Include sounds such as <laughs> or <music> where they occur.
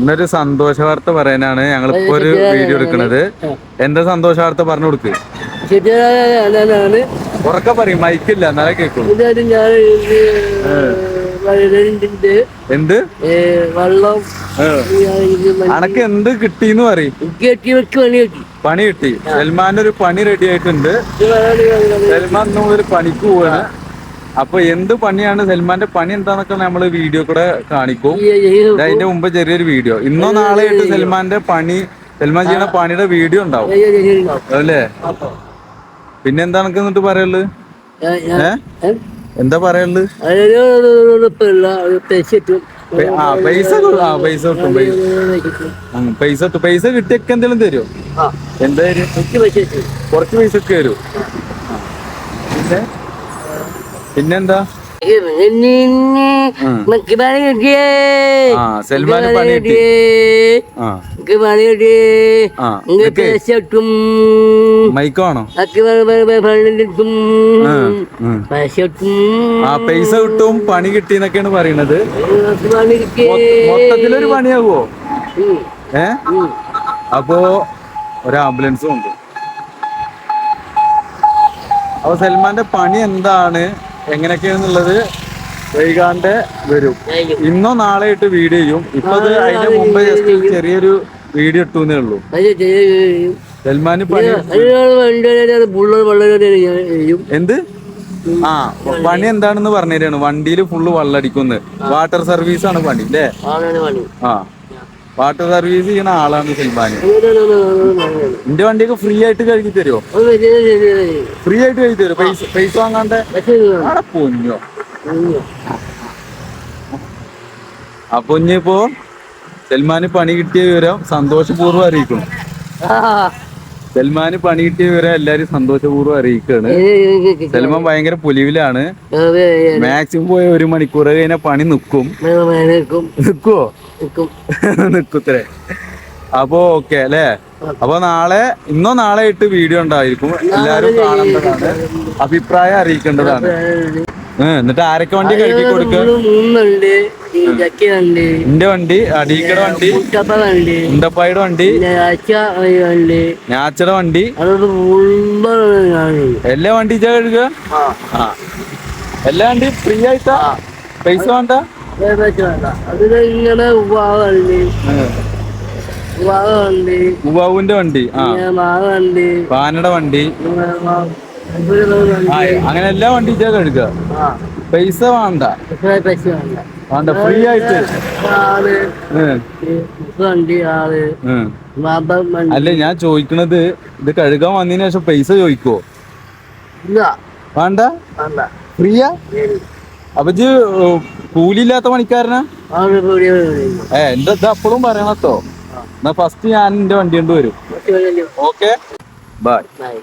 ഇന്നൊരു സന്തോഷ വാർത്ത പറയാനാണ് ഞങ്ങളിപ്പോ ഒരു വീഡിയോ എടുക്കുന്നത് എന്താ സന്തോഷ വാർത്ത പറഞ്ഞു കൊടുക്ക്? ഉറക്കെ പറയും മൈക്കില്ല എന്നാലേ കേൾക്കുള്ളൂ. എന്ത്? വെള്ളം അനക്ക് എന്ത് കിട്ടിന്ന് പറയും. പണി കിട്ടി. സൽമാൻ ഒരു പണി റെഡി ആയിട്ടുണ്ട്. സൽമാൻ ഇന്ന് മുതൽ പണിക്ക് പോവാണ്. അപ്പൊ എന്ത് പണിയാണ് സൽമാന്റെ പണി എന്താന്നൊക്കെ നമ്മൾ വീഡിയോ കൂടെ കാണിക്കും അതിന്റെ മുമ്പ് ചെറിയൊരു വീഡിയോ ഇന്നോ നാളെ ആയിട്ട് സൽമാന്റെ പണി സൽമാൻ ചെയ്യുന്ന പണിയുടെ വീഡിയോ ഉണ്ടാവും അല്ലേ പിന്നെ എന്താ എന്നിട്ട് പറയുള്ളു ഏ എന്താ പറയുള്ളു ആ പൈസ ആ പൈസ കിട്ടും പൈസ കിട്ടും പൈസ കിട്ടിയൊക്കെ എന്തെങ്കിലും തരുമോ എന്തായാലും കുറച്ച് പൈസ ഒക്കെ വരുമോ പിന്നെ പിന്നെന്താ? ഉം. എനിക്ക് പണി കിട്ടിയേ ആ സൽമാന് പണി കിട്ടി. ആ. എനിക്ക് പണി കിട്ടിയേ ആ എനിക്ക് നിനക്ക് പൈസ കിട്ടും. മൈക്കാണോ അക്ക് പണി കിട്ടും. പൈസ കിട്ടും. ആ പൈസ കിട്ടും പണി കിട്ടി എന്നൊക്കെയാണ് പറയണത്. മൊത്തത്തിലൊരു പണിയാവോ? ഏ? അപ്പോ ഒരു ആംബുലൻസും ഉണ്ട്. അപ്പൊ സൽമാന്റെ പണി എന്താണ്? എങ്ങനെയൊക്കെയാന്നുള്ളത് വൈകാണ്ട് വരും. ഇന്നോ നാളെ ഇട്ട് വീഡിയോ ചെയ്യും. ഇപ്പൊ അത് അതിന്റെ മുമ്പ് ജസ്റ്റ് ചെറിയൊരു വീഡിയോ ഇട്ടുന്നേ ഉള്ളൂ. സൽമാന് എന്ത്? ആ പണി എന്താണെന്ന് പറഞ്ഞുതരാണ് വണ്ടിയിൽ ഫുള്ള് വള്ളടിക്കുന്നത് വാട്ടർ സർവീസ് ആണ് പണി അല്ലേ ആ. വാട്ടർ സർവീസ് ചെയ്യുന്ന ആളാണ് സൽമാന് എന്റെ വണ്ടിയൊക്കെ ഫ്രീ ആയിട്ട് കഴുകി തരുമോ ഫ്രീ ആയിട്ട് കഴുകി തരുമോ പൈസ പൈസ വാങ്ങാണ്ട് പൊന്നോ അപ്പൊ ഇനിയിപ്പോ സൽമാന് പണി കിട്ടിയ വിവരം സന്തോഷപൂർവം അറിയിക്കണം സൽമാന് പണി കിട്ടിയ വിവരം എല്ലാരും സന്തോഷപൂർവം അറിയിക്കാണ് സൽമാൻ ഭയങ്കര പൊലിവിലാണ് മാക്സിമം പോയ ഒരു മണിക്കൂർ കഴിഞ്ഞാൽ പണി നിക്കും നിക്കുവോ <laughs> നിക്കുത്രേ അപ്പോ ഓക്കെ അല്ലേ? അപ്പൊ നാളെ ഇന്നോ നാളെ ഇട്ട് വീഡിയോ ഉണ്ടായിരിക്കും. എല്ലാരും കാണേണ്ടതാണ്. അഭിപ്രായം അറിയിക്കേണ്ടതാണ്. എന്നിട്ട് ആരൊക്കെ വണ്ടി കഴുകി കൊടുക്കുക എന്റെ വണ്ടി. അടീക്കട വണ്ടി മുണ്ടപ്പായുടെ ഉണ്ടപ്പായുടെ വണ്ടി ഞാച്ചട വണ്ടി. എല്ലാ വണ്ടി കഴുകുക എല്ലാ വണ്ടി ഫ്രീ ആയിട്ടാ? പൈസ വേണ്ട? ഇങ്ങനെ ഉപാവുണ്ട് ഉപാവുണ്ട് ഉവാവുവിന്റെ വണ്ടി ആ. വണ്ടി പാനയുടെ വണ്ടി. അങ്ങനെ എല്ലാ വണ്ടി കഴുകുക പൈസ വേണ്ട. പൈസ വേണ്ട? വേണ്ട ഫ്രീ ആയിട്ട്. വണ്ടി. വണ്ടി. അല്ല ഞാൻ ചോദിക്കണത് ഇത് കഴുകാൻ വന്നതിന് ശേഷം പൈസ ചോദിക്കോ വേണ്ട? വേണ്ട. ഫ്രീയാ? അപ്പൊ ഇജ്ജ് കൂലിയില്ലാത്ത പണിക്കാരനാ? ഏ എന്റെ ഇത് അപ്പോഴും പറയണട്ടോ എന്നാ ഫസ്റ്റ് ഞാൻ എന്റെ വണ്ടി കൊണ്ട് വരും. Okay bye bye